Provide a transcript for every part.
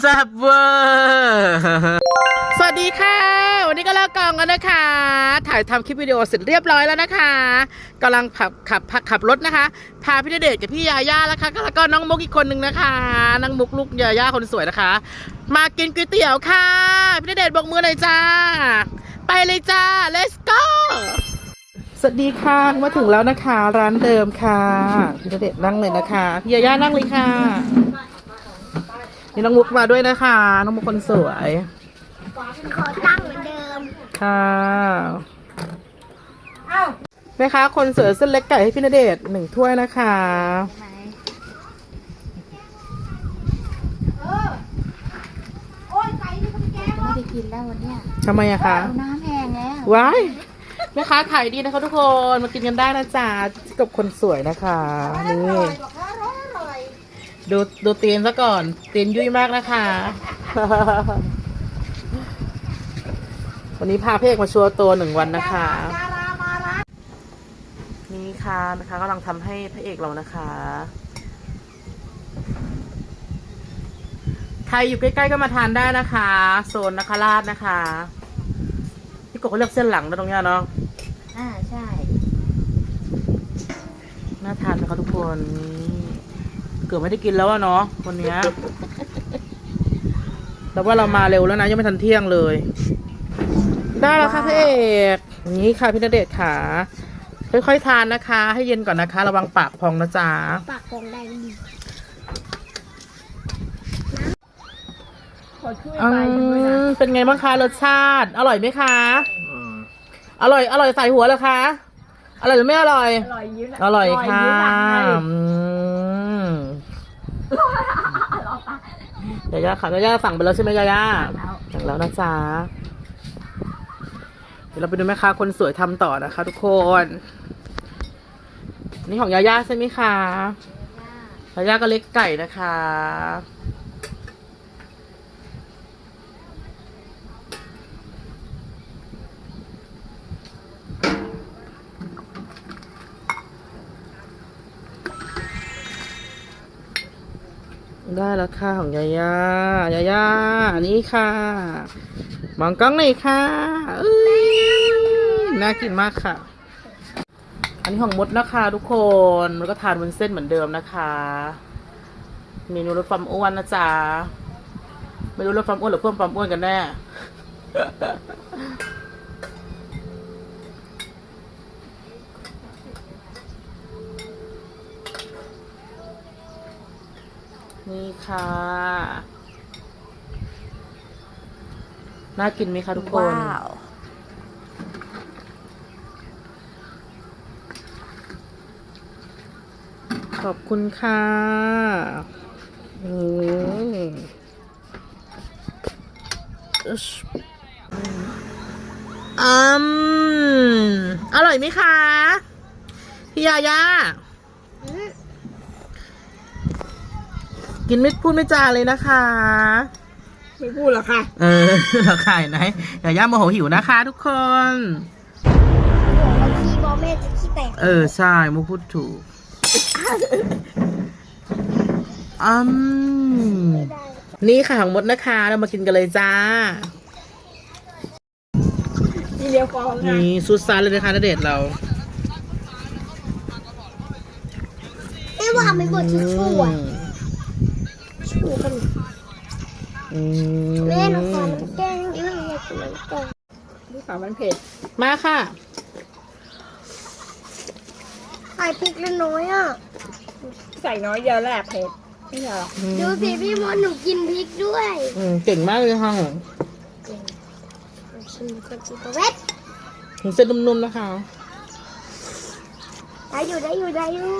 แซ่บเวอร์สวัสดีค่ะ วันนี้ก็เลิกกองกันนะคะ ถ่ายทำคลิปวิดีโอเสร็จเรียบร้อยแล้วนะคะกำลังขับขับขับรถนะคะ พาพี่เดชกับพี่ยาย่าแล้วค่ะแล้วก็น้องมุกอีกคนนึงนะคะน้องมุกลูกยาย่าคนสวยนะคะ มากินก๋วยเตี๋ยวค่ะ พี่เดชบอกมือหน่อยจ้า ไปเลยจ้า let's go สวัสดีค่ะมาถึงแล้วนะคะ ร้านเดิมค่ะพี่เดชน์นั่งเลยนะคะพี่ยาย่านั่งเลยค่ะ นี่น้องมุกมาด้วยนะคะน้องมุกคนสวยขอตั้งเหมือนเดิมค่ะแม่ค้าคนสวยเส้นเล็กไก่ให้พี่ณเดชน์หนึ่งถ้วยนะคะไหนโอ้ยไก่นี่เขาไปแกงไม่ได้กินแล้ววันเนี้ยทำไมอะคะเอาน้ำแห้งแล้วว้ายแม่ค้าขายดีนะคะทุกคนมากินกันได้นะจ๊ะกับคนสวยนะคะนี่ ดูดูเตียนซะก่อนเตียนยุ่ยมากนะคะ วันนี้พาเพกมาชัวร์ตัวหนึ่งวันนะคะดารามาร้านนี่ค่ะนะคะกำลังทำให้พระเอกเรานะคะ ใครอยู่ใกล้ๆก็มาทานได้นะคะ โซนนะคะราชนะคะพี่กบเขาเลือกเส้นหลังนะตรงเนี้ยเนาะอ่าใช่ น่าทานนะคะทุกคนนี่ เกือบไม่ได้กินแล้วอะเนาะวันเนี้ยแต่ว่าเรามาเร็วแล้วนะยังไม่ทันเที่ยงเลย ได้แล้วค่ะพี่เอกนี่ค่ะพี่ณเดชน์ค่ะค่อยๆทานนะคะ ให้เย็นก่อนนะคะ ระวังปากพองนะจ๊ะปากกงได้ดีอืมเป็นไงบ้างคะรสชาติ อร่อยไหมคะอร่อย อร่อยใส่หัวเหรอคะ อร่อยหรือไม่อร่อย อร่อยยืนอร่อยค่ะยืนหลังให้อืม ยาย่าค่ะยาย่าสั่งไปแล้วใช่ไหมยาย่าสั่งแล้วนะจ๊ะเดี๋ยวเราไปดูแม่ค้าคนสวยทำต่อนะคะ ทุกคน นี่ของยาย่าใช่ไหมคะยาย่าก็เล็กไก่นะคะ ได้แล้วค่ะของยายายาย่านี่ค่ะมองกล้องหน่อยค่ะเอ้ยน่ากินมากค่ะ อันนี้ของมดนะคะทุกคนมันก็ทานบนเส้นเหมือนเดิมนะคะ เมนูลดความอ้วนนะจ๊ะไม่รู้ลดความอ้วนหรือเพิ่มความอ้วนกันแน่ ค่ะ น่ากินไหมคะทุกคน ว้าว ขอบคุณค่ะอืมอึชอืมอร่อยไหมคะ พี่ยาย่า กินไม่พูดไม่จาเลยนะคะ ไม่พูดหรอกค่ะ เออเราขายไหนยาย่าโมโหหิวนะคะทุกคน เราขี้บอแม่จะขี้แตกเออ ใช่มูพูดถูกอืมไม่ได้นี่ค่ะของมดนะคะ เรามากินกันเลยจ้านี่เดียวฟองนะนี่ซูซานเลยนะคะณเดชน์เราแม่ว่าไม่บดทิชชู่อ่ะชู่กันอืมแม่หนูขอน้ำแกงเยอะอยากกินน้ำแกงดูขาวมันเผ็ด มาค่ะใส่พริกน้อยอะ ใส่น้อยเดียวแหละเผ็ดไม่ใช่หรอกดูสิพี่มดหนูกินพริกด้วยอืมเก่งมากเลยค่ะชิมคนชิมกระเวทถึงเส้นนุ่มๆนะคะ ได้อยู่ได้อยู่ได้อยู่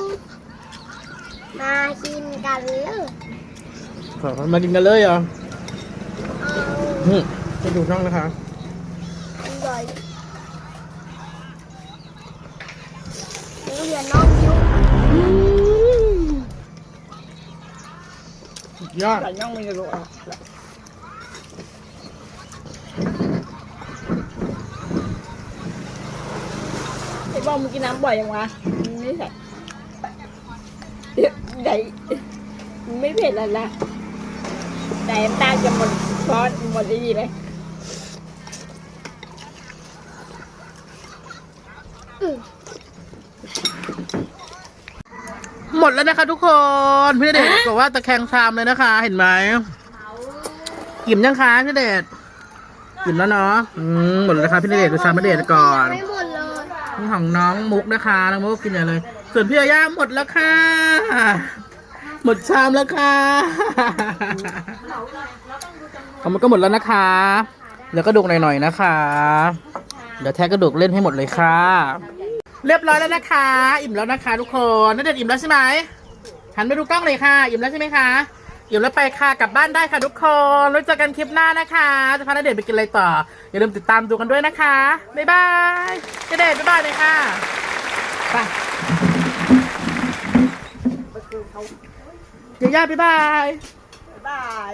มากินกันเลยขอ มากินกันเลยเหรอเอาอืมไปดูช่องนะคะอร่อยเดี๋ยวเดี๋ยวน้องยุยอดใส่น่องมันจะรู้อะไอ้บอมมึงกินน้ำบ่อยยังวะมึงไม่ใส่เดี๋ยวไหนมึงไม่เผ็ดแล้วละ แต่น้ำตาลจะหมดซอสหมดดีเลยอืมหมดแล้วนะคะทุกคนพี่ณเดชน์บอกว่าตะแคงชามเลยนะคะ เห็นไหมอิ่มยังคะพี่ณเดชน์อิ่มแล้วเนาะอืมหมดแล้วนะคะพี่ณเดชน์ดูชามพี่ณเดชน์ก่อนไม่หมดเลยนี่ของน้องมุกนะคะน้องมุกกินใหญ่เลย ส่วนพี่อาย่าหมดแล้วค่ะ หมดชามแล้วค่ะเอามันก็หมดแล้วนะคะเหลือกระดูกหน่อยๆนะคะ เดี๋ยวแทะกระดูกเล่นให้หมดเลยค่ะ เรียบร้อยแล้วนะคะ อิ่มแล้วนะคะ ทุกคนน่าจะอิ่มแล้วใช่ไหมหันไปดูกล้องเลยค่ะ อิ่มแล้วใช่ไหมคะอิ่มแล้วไปค่ะกลับบ้านได้ค่ะทุกคนไว้เจอกันคลิปหน้านะคะ จะพาณเดชน์ไปกินอะไรต่อ อย่าลืมติดตามดูกันด้วยนะคะบ๊ายบายณเดชน์บ๊ายบายเลยค่ะไป เดี๋ยวย่าบ๊ายบาย บ๊ายบาย